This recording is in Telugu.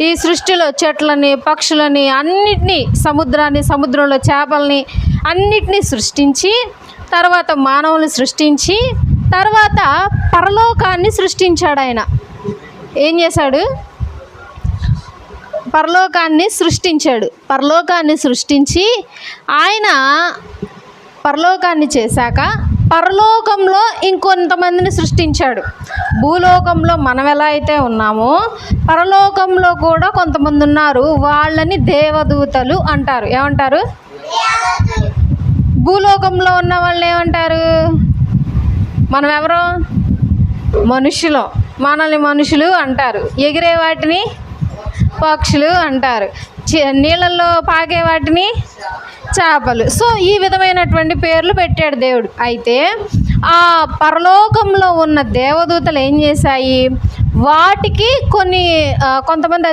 ఈ సృష్టిలో చెట్లని పక్షులని అన్నిటినీ సముద్రాన్ని సముద్రంలో చేపల్ని అన్నిటినీ సృష్టించి తర్వాత మానవుల్ని సృష్టించి తర్వాత పరలోకాన్ని సృష్టించాడు ఆయన. ఏం చేశాడు? పరలోకాన్ని సృష్టించాడు. పరలోకాన్ని సృష్టించి ఆయన పరలోకాన్ని చేశాక పరలోకంలో ఇంకొంతమందిని సృష్టించాడు. భూలోకంలో మనం ఎలా అయితే ఉన్నామో పరలోకంలో కూడా కొంతమంది ఉన్నారు. వాళ్ళని దేవదూతలు అంటారు. ఏమంటారు? భూలోకంలో ఉన్న వాళ్ళు ఏమంటారు? మనం ఎవరో? మనుషులం. మనల్ని మనుషులు అంటారు. ఎగిరే వాటిని పక్షులు అంటారు. నీళ్ళల్లో పాకే వాటిని చేపలు. సో ఈ విధమైనటువంటి పేర్లు పెట్టాడు దేవుడు. అయితే ఆ పరలోకంలో ఉన్న దేవదూతలు ఏం చేశాయి? వాటికి కొన్ని కొంతమంది